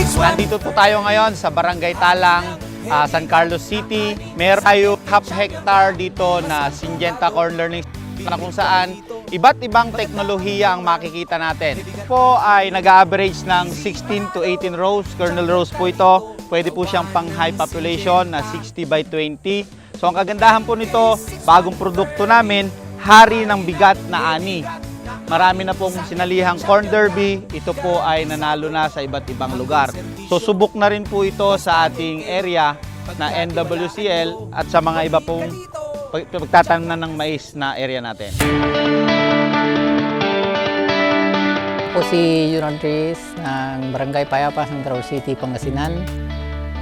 Nandito po tayo ngayon sa Barangay Talang, ah, San Carlos City. Meron tayo half hectare dito na Syngenta Corn Learning na kung saan iba't ibang teknolohiya ang makikita natin. Ito po ay nag-average ng 16 to 18 rows. Kernel rows po ito. Pwede po siyang pang high population na 60 by 20. So ang kagandahan po nito, bagong produkto namin, hari ng bigat na ani. Marami na pong sinalihang corn derby. Ito po ay nanalo na sa iba't ibang lugar. So subok na rin po ito sa ating area na NWCL at sa mga iba pong pag- pagtatanim ng mais na area natin. Ako si Yuran Reyes ng Barangay Payapa, Santaro City, Pangasinan.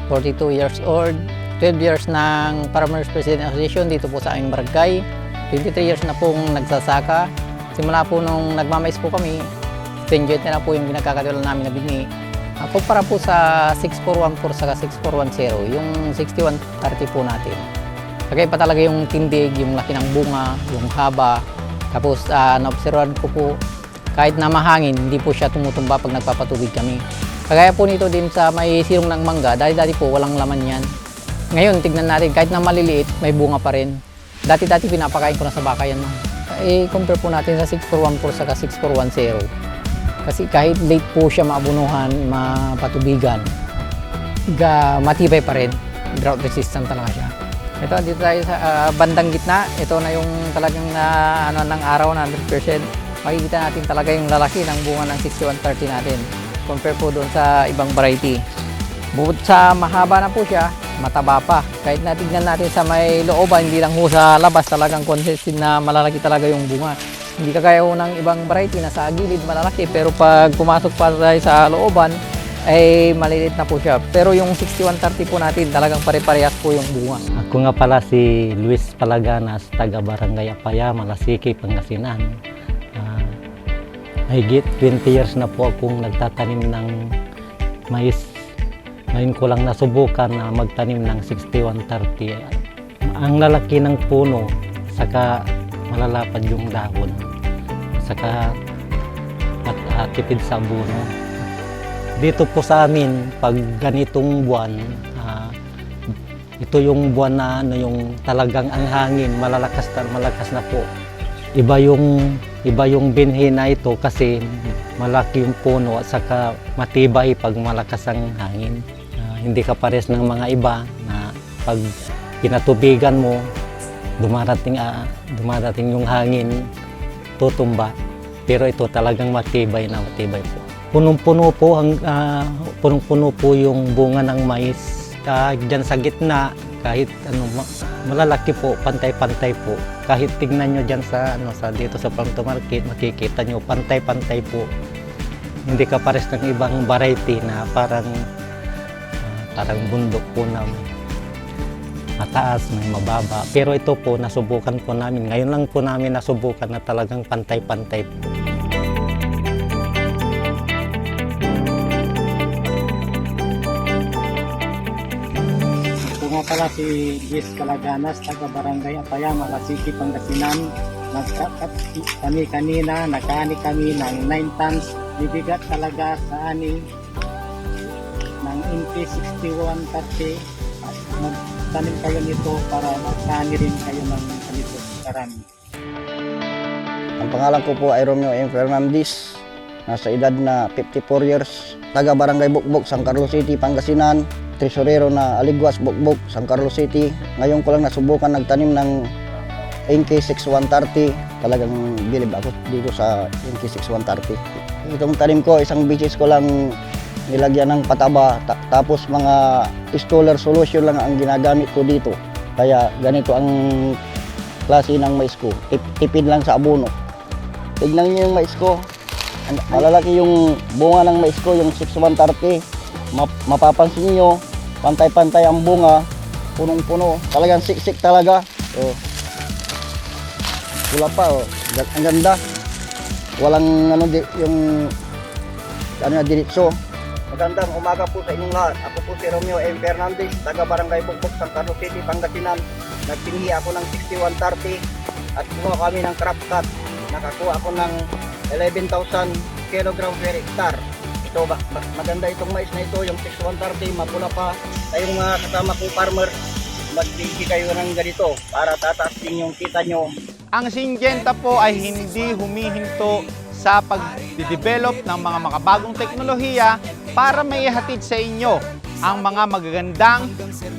42 years old. 12 years ng Farmers President Association dito po sa aming barangay. 23 years na pong nagsasaka. Simula po nung nagmamais po kami, stringent na po yung pinagkakatiwala namin na bingi. Ako para po sa 6414 saka 6410, yung 6130 po natin. Kagaya pa talaga yung tindig, yung laki ng bunga, yung haba. Tapos uh, naobservan ko po, kahit na mahangin, hindi po siya tumutumba pag nagpapatubig kami. Kagaya po nito din sa may sirong ng mangga, dati-dati po walang laman yan. Ngayon, tignan natin, kahit na maliliit, may bunga pa rin. Dati-dati pinapakain ko na sa baka yan. No? Eh, compare po natin sa 6414 saka 6410. Kasi kahit late po siya maabunuhan, mapatubigan, ga, matibay pa rin. Drought resistant talaga siya. Ito, dito tayo sa ah, bandang gitna. Ito na yung talagang na, ano, ng araw na 100%. Makikita natin talaga yung lalaki ng bunga ng 6130 natin. Compare po doon sa ibang variety. Bukod sa mahaba na po siya, mataba pa. Kahit natignan natin sa may looban, hindi lang ho sa labas, talagang consistent na malalaki talaga yung bunga. Hindi kagaya ho ng ibang variety na sa gilid malalaki, pero pag pumasok pa tayo sa looban, ay maliliit na po siya. Pero yung 6130 po natin, talagang pare-parehas po yung bunga. Ako nga pala si Luis Palaganas, taga Barangay Apaya, Malasiki, Pangasinan. Ah, mahigit 20 years na po akong nagtatanim ng mais. Ngayon ko lang nasubukan na magtanim ng 6130. Ang lalaki ng puno, saka malalapad yung dahon, saka at, ah, tipid sa abono. Dito po sa amin, pag ganitong buwan, ah, ito yung buwan na ano yung talagang ang hangin malalakas na malakas na po. Iba yung iba yung binhi na ito kasi malaki yung puno at saka matibay pag malakas ang hangin. Hindi ka pares ng mga iba na pag pinatubigan mo dumarating ah, dumarating yung hangin tutumba. Pero ito talagang matibay na matibay po. Punong-puno po ang ah, punong-puno po yung bunga ng mais uh, dyan sa gitna kahit ano ma- malalaki po pantay-pantay po kahit tignan nyo dyan sa ano sa dito sa Pangto Market makikita nyo pantay-pantay po hindi ka pares ng ibang variety na parang parang bundok po na mataas may mababa pero ito po nasubukan po namin ngayon lang po namin nasubukan na talagang pantay-pantay po nga pala si Luis Calaganas, taga Barangay Apaya, Malasiki, Pangasinan. Nagkakat kami kanina, nakaani kami ng 9 tons. Bibigat talaga sa ani ng MP6130 at magtanim kayo nito para magkani rin kayo ng ganito karami. Ang pangalan ko po ay Romeo M. Fernandez. Nasa edad na 54 years. Taga Barangay Bukbok, San Carlos City, Pangasinan. Tresorero na Aligwas, Bukbok, San Carlos City. Ngayon ko lang nasubukan nagtanim ng NK6130. Talagang bilib ako dito sa NK6130. Itong tanim ko, isang bisis ko lang nilagyan ng pataba. Ta- tapos mga installer solution lang ang ginagamit ko dito. Kaya ganito ang klase ng mais ko. Tip- tipid lang sa abono. Tignan niyo yung mais ko. Malalaki yung bunga ng mais ko, yung 6130. Map- mapapansin niyo, pantay-pantay ang bunga, punong-puno. Talagang siksik talaga. So, wala pa, oh. Ang ganda. Walang ano, yung ano diretso. Magandang umaga po sa inyong lahat. Ako po si Romeo M. Fernandez, taga Barangay Bukbok, San Carlos City, Pangasinan. Nagpingi ako ng 6130 at kumuha kami ng crop cut. Nakakuha ako ng 11,000 kilogram per hectare. Ito, maganda itong mais na ito, yung 6130, mapula pa. Kayong mga kasama kong farmer, magbigay kayo ng ganito para tataas din yung kita nyo. Ang Syngenta po ay hindi humihinto sa pag-develop ng mga makabagong teknolohiya para maihatid sa inyo ang mga magagandang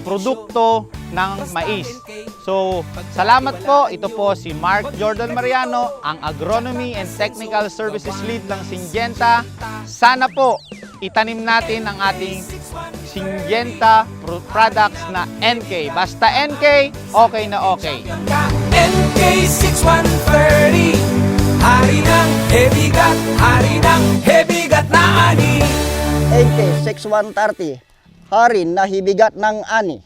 produkto ng mais. So, salamat po. Ito po si Mark Jordan Mariano, ang Agronomy and Technical Services Lead ng Syngenta. Sana po itanim natin ang ating Syngenta products na NK. Basta NK, okay na okay. NK 6130, hari ng heavy hari ng heavy 680, 6130. Hari na hibigat ng ani.